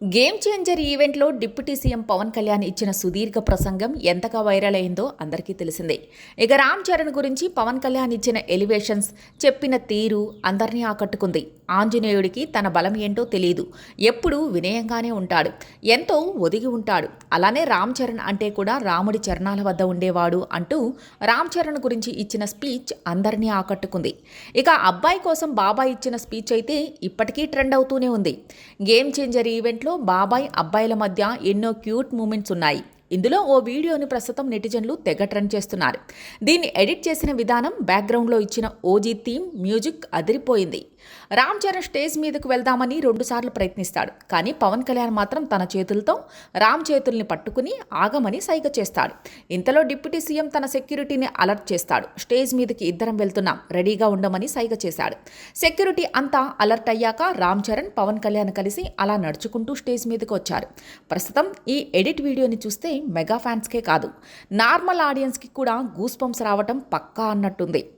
Game changer ఈవెంట్లో deputy CM Pawan Kalyan ఇచ్చిన సుదీర్ఘ ప్రసంగం ఎంతగా వైరల్ అయిందో అందరికీ తెలిసిందే. ఇక రామ్ చరణ్ గురించి పవన్ కళ్యాణ్ ఇచ్చిన ఎలివేషన్స్ చెప్పిన తీరు అందరినీ ఆకట్టుకుంది. ఆంజనేయుడికి తన బలం ఏంటో తెలియదు ఎప్పుడూ వినయంగానే ఉంటాడు. ఎంతో ఒదిగి ఉంటాడు. అలానే రామ్ చరణ్ అంటే కూడా రాముడి చరణాల వద్ద ఉండేవాడు అంటూ రామ్ చరణ్ గురించి ఇచ్చిన స్పీచ్ అందరినీ ఆకట్టుకుంది. ఇక అబ్బాయి కోసం బాబాయ్ ఇచ్చిన స్పీచ్ అయితే ఇప్పటికీ ట్రెండ్ అవుతూనే ఉంది. గేమ్ చేంజర్ ఈవెంట్లో బాబాయ్ అబ్బాయిల మధ్య ఎన్నో క్యూట్ మూమెంట్స్ ఉన్నాయి. ఇందులో ఓ వీడియోని ప్రస్తుతం నెటిజన్లు తెగ ట్రెండ్ చేస్తున్నారు. దీన్ని ఎడిట్ చేసిన విధానం బ్యాక్గ్రౌండ్లో ఇచ్చిన ఓజీ థీమ్ మ్యూజిక్ అదిరిపోయింది. రామ్ చరణ్ స్టేజ్ మీదకు వెళ్దామని రెండుసార్లు ప్రయత్నిస్తాడు. కానీ పవన్ కళ్యాణ్ మాత్రం తన చేతులతో రామ్ చేతుల్ని పట్టుకుని ఆగమని సైగ చేస్తాడు. ఇంతలో డిప్యూటీ సీఎం తన సెక్యూరిటీని అలర్ట్ చేస్తాడు. స్టేజ్ మీదకి ఇద్దరం వెళ్తున్నాం. రెడీగా ఉండమని సైగ చేశాడు. సెక్యూరిటీ అంతా అలర్ట్ అయ్యాక రామ్ చరణ్ పవన్ కళ్యాణ్ కలిసి అలా నడుచుకుంటూ స్టేజ్ మీదకి వచ్చారు. ప్రస్తుతం ఈ ఎడిట్ వీడియోని చూస్తే మెగా ఫ్యాన్స్కే కాదు నార్మల్ ఆడియన్స్కి కూడా గూస్ పంప్స్ రావటం పక్కా అన్నట్టుంది.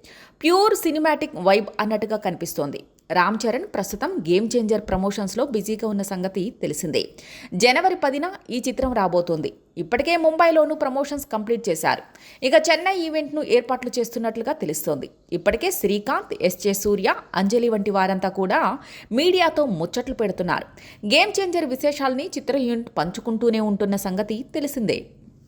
ప్యూర్ సినిమాటిక్ వైబ్ అన్నట్టుగా కనిపిస్తోంది. రామ్ చరణ్ ప్రస్తుతం గేమ్ చేంజర్ ప్రమోషన్స్లో బిజీగా ఉన్న సంగతి తెలిసిందే. జనవరి పదిన ఈ చిత్రం రాబోతోంది. ఇప్పటికే ముంబైలోనూ ప్రమోషన్స్ కంప్లీట్ చేశారు. ఇక చెన్నై ఈవెంట్ను ఏర్పాట్లు చేస్తున్నట్లుగా తెలుస్తోంది. ఇప్పటికే శ్రీకాంత్ ఎస్జే సూర్య అంజలి వంటి వారంతా కూడా మీడియాతో ముచ్చట్లు పెడుతున్నారు. గేమ్ చేంజర్ విశేషాల్ని చిత్ర యూనిట్ పంచుకుంటూనే ఉంటున్న సంగతి తెలిసిందే.